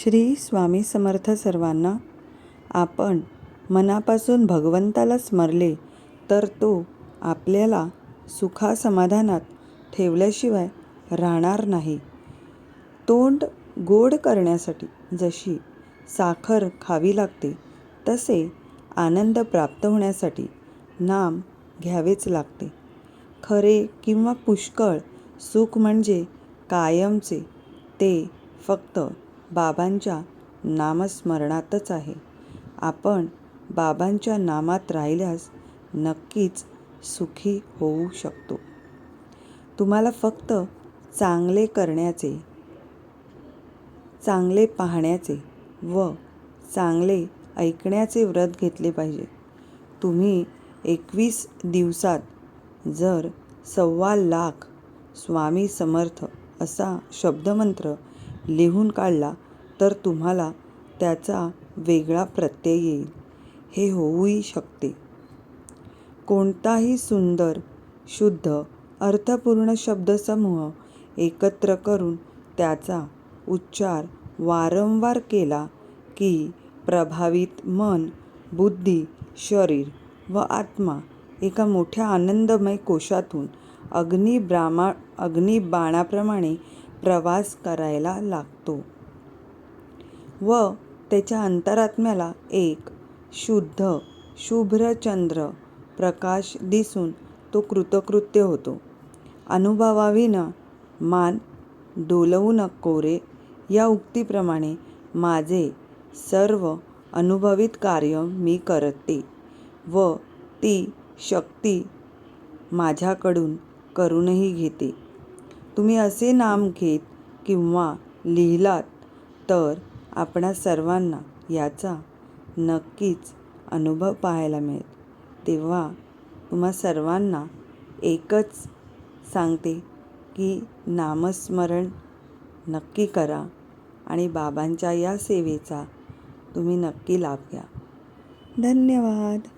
श्री स्वामी समर्थ सर्वांना. आपण मनापासून भगवंताला स्मरले तर तो आपल्याला सुखासमाधानात ठेवल्याशिवाय राहणार नाही. तोंड गोड करण्यासाठी जशी साखर खावी लागते तसे आनंद प्राप्त होण्यासाठी नाम घ्यावेच लागते. खरे किंवा पुष्कळ सुख म्हणजे कायमचे ते फक्त बाबांच्या नामस्मरणातच आहे. आपण बाबांच्या नामात राहिल्यास नक्कीच सुखी होऊ शकतो. तुम्हाला फक्त चांगले करण्याचे चांगले पाहण्याचे व चांगले ऐकण्याचे व्रत घेतले पाहिजे. तुम्ही एकवीस दिवसात जर सव्वा लाख स्वामी समर्थ असा शब्दमंत्र लिहून काढला तर तुम्हाला त्याचा वेगळा प्रत्यय येईल. हे होऊही शकते. कोणताही सुंदर शुद्ध अर्थपूर्ण शब्दसमूह एकत्र करून त्याचा उच्चार वारंवार केला की प्रभावित मन बुद्धी शरीर व आत्मा एका मोठ्या आनंदमय कोशातून अग्नी ब्रामा अग्निबाणाप्रमाणे प्रवास करायला लागतो. व त्याच्या अंतरात्म्याला एक शुद्ध शुभ्रचंद्र प्रकाश दिसून तो कृतकृत्य होतो. अनुभवाविना मान डोलवू नको रे. या उक्तीप्रमाणे माझे सर्व अनुभवित कार्य मी करते व ती शक्ती माझ्याकडून करूनही घेते. तुम्ही असे नाम घेत किंवा लिहिलात तर आपणा सर्वांना याचा नक्कीच अनुभव पाहायला मिळेल. तेव्हा तुम्हा सर्वांना एकच सांगते की नामस्मरण नक्की करा आणि बाबांच्या या सेवेचा तुम्ही नक्की लाभ घ्या. धन्यवाद.